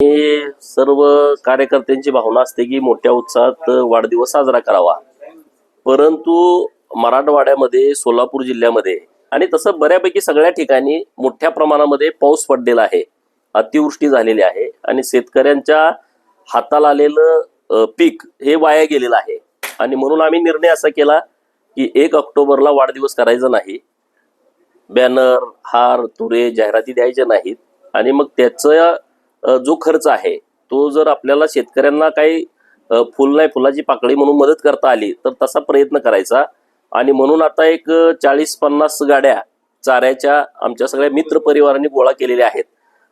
हे सर्व कार्यकर्त्यांची भावना असते की मोठ्या उत्साहात वाढदिवस साजरा करावा. परंतु मराठवाड्यामध्ये सोलापूर जिल्ह्यामध्ये आणि तसं बऱ्यापैकी सगळ्या ठिकाणी मोठ्या प्रमाणामध्ये पाऊस पडलेला आहे अतिवृष्टी झालेली आहे आणि शेतकऱ्यांच्या हाताला आलेलं पीक हे वाया गेलेलं आहे. आणि म्हणून आम्ही निर्णय असा केला की एक ऑक्टोबरला वाढदिवस करायचा नाही. बॅनर हार तुरे जाहिराती द्यायच्या नाहीत आणि मग त्याचं जो खर्च आहे तो जर आपल्याला शेतकऱ्यांना काही फुल नाही फुलाची पाकळी म्हणून मदत करता आली तर तसा प्रयत्न करायचा. आणि म्हणून आता एक चाळीस पन्नास गाड्या चाऱ्याच्या आमच्या सगळ्या मित्र परिवारांनी गोळा केलेल्या आहेत.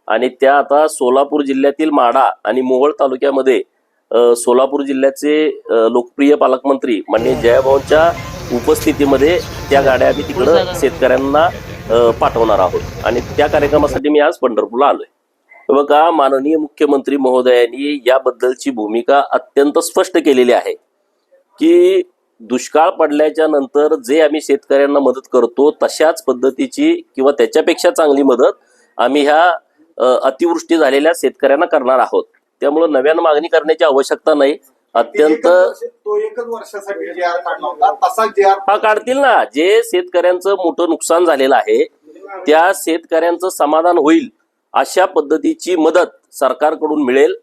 आणि त्या आता सोलापूर जिल्ह्यातील माढा आणि मोहोळ तालुक्यामध्ये सोलापूर जिल्ह्याचे लोकप्रिय पालकमंत्री माननीय जयभाऊंच्या उपस्थितीमध्ये त्या गाड्या आम्ही तिकडं शेतकऱ्यांना पाठवणार आहोत. आणि त्या कार्यक्रमासाठी मी आज पंढरपूरला आलोय. बघा माननीय मुख्यमंत्री महोदयांनी याबद्दलची भूमिका अत्यंत स्पष्ट केलेली आहे की दुष्काळ पडल्याच्या नंतर जे आम्ही शेतकऱ्यांना मदत करतो तशाच पद्धतीची किंवा त्याच्यापेक्षा चांगली मदत आम्ही ह्या अतिवृष्टी झालेल्या शेतकऱ्यांना करणार आहोत. त्यामुळे नव्यानं मागणी करण्याची आवश्यकता नाही. अत्यंत हा काढतील ना. जे शेतकऱ्यांचं मोठं नुकसान झालेलं आहे त्या शेतकऱ्यांचं समाधान होईल. अशा पद्धतीची मदत सरकारकडून मिळेल.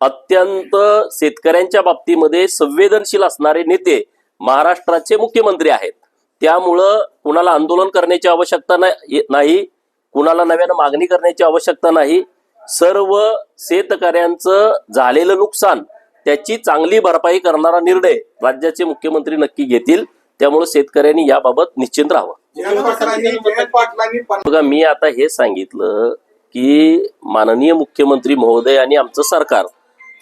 अत्यंत शेतकऱ्यांच्या बाबतीमध्ये संवेदनशील असणारे नेते महाराष्ट्राचे मुख्यमंत्री आहेत. त्यामुळं कुणाला आंदोलन करण्याची आवश्यकता नाही कुणाला नव्यानं मागणी करण्याची आवश्यकता नाही. सर्व शेतकऱ्यांचं झालेलं नुकसान त्याची चांगली भरपाई करणारा निर्णय राज्याचे मुख्यमंत्री नक्की घेतील. त्यामुळे शेतकऱ्यांनी याबाबत निश्चिंत राहावं. बघा मी आता हे सांगितलं की माननीय मुख्यमंत्री महोदय आणि आमचं सरकार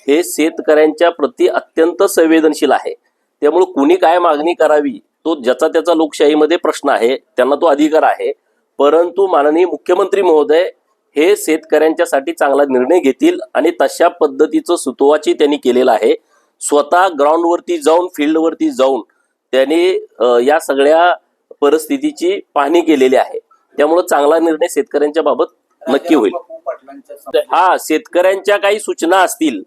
हे शेतकऱ्यांच्या प्रती अत्यंत संवेदनशील आहे. त्यामुळे कुणी काय मागणी करावी तो ज्याचा त्याचा लोकशाहीमध्ये प्रश्न आहे त्यांना तो अधिकार आहे. परंतु माननीय मुख्यमंत्री महोदय हे शेतकऱ्यांच्यासाठी चांगला निर्णय घेतील आणि तशा पद्धतीचं सुतोवाची त्यांनी केलेलं आहे. स्वतः ग्राउंडवरती जाऊन फील्डवरती जाऊन त्यांनी या सगळ्या परिस्थितीची पाहणी केलेली आहे. त्यामुळं चांगला निर्णय शेतकऱ्यांच्या बाबत नक्की होईल. हा शेतकऱ्यांच्या काही सूचना असतील.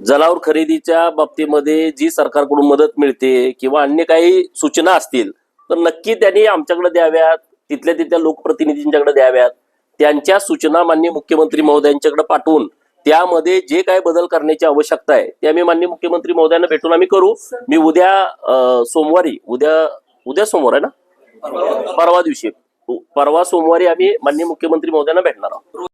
जनावर खरेदीच्या बाबतीमध्ये जी सरकारकडून मदत मिळते किंवा अन्य काही सूचना असतील तर नक्की त्यांनी आमच्याकडे द्याव्यात तिथल्या तिथल्या लोकप्रतिनिधींच्याकडे द्याव्यात. त्यांच्या सूचना माननीय मुख्यमंत्री महोदयांच्याकडे पाठवून त्यामध्ये जे काय बदल करण्याची आवश्यकता आहे ते आम्ही माननीय मुख्यमंत्री महोदयांना भेटून आम्ही करू. मी उद्या सोमवारी उद्या उद्या सोमवार आहे ना? परवा दिवशी. परवा सोमवारी आम्ही माननीय मुख्यमंत्री महोदयांना भेटणार आहोत.